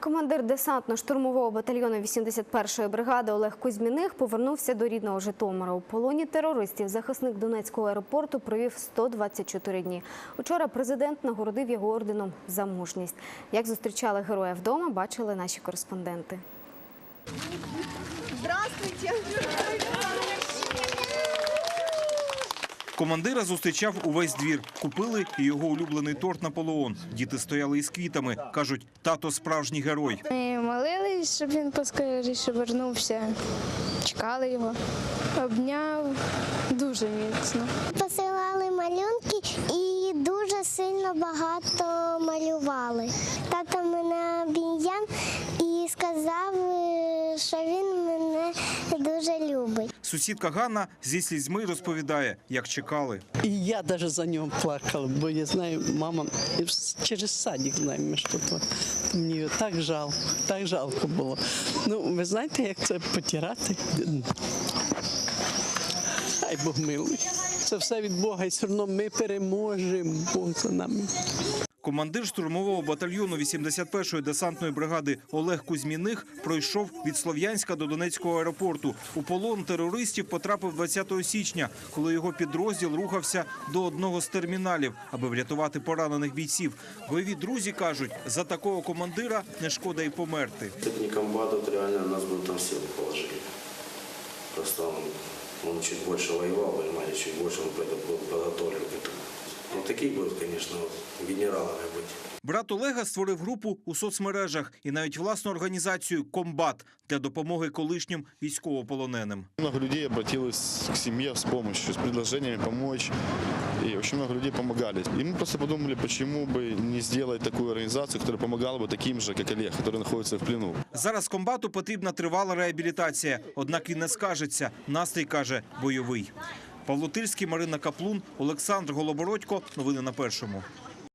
Командир десантно-штурмового батальйону 81-ї бригади Олег Кузьміних повернувся до рідного Житомира. У полоні терористів захисник Донецького аеропорту провів 124 дні. Учора президент нагородив його орденом за мужність. Як зустрічали героя вдома, бачили наші кореспонденти. Командира зустрічав увесь двір. Купили і його улюблений торт Наполеон. Діти стояли із квітами. Кажуть, тато справжній герой. Ми молились, щоб він поскоріше вернувся. Чекали його. Обняв дуже міцно. Посилали малюнки і дуже сильно багато малювали. Тато мене обійняв і сказав, е, що він мене дуже любить. Сусідка Ганна зі слізьми розповідає, як чекали. І я навіть за нього плакала, бо я знаю, мама через садик знаємо, що то. Мені так жалко, так жалко було. Ну, ви знаєте, як це потирати? Ай Бог милий. Це все від Бога, і все одно ми переможемо. Бог за нами. Командир штурмового батальйону 81-ї десантної бригади Олег Кузьміних пройшов від Слов'янська до Донецького аеропорту. У полон терористів потрапив 20 січня, коли його підрозділ рухався до одного з терміналів, аби врятувати поранених бійців. Бойові друзі кажуть, за такого командира не шкода й померти. Если бы не комбат, вот реально нас бы там силы положили. Просто он, он чуть больше воевал, понимаете, чуть больше он Ну, такие будут, конечно, вот, генералами быть. Брат Олега створив групу у соцмережах і навіть власну організацію Комбат для допомоги колишнім військовополоненим. Много людей обратилось к семье с помощью, с предложениями помочь. И очень много людей помогали. И мы просто подумали, почему бы не сделать такую организацию, которая помогала бы таким же, как Олег, которые находятся в плену. Зараз комбату потрібна тривала реабілітація, однак він не скажеться. Настрій каже бойовий. Павло Тильський, Марина Каплун, Олександр Голобородько. Новини на першому.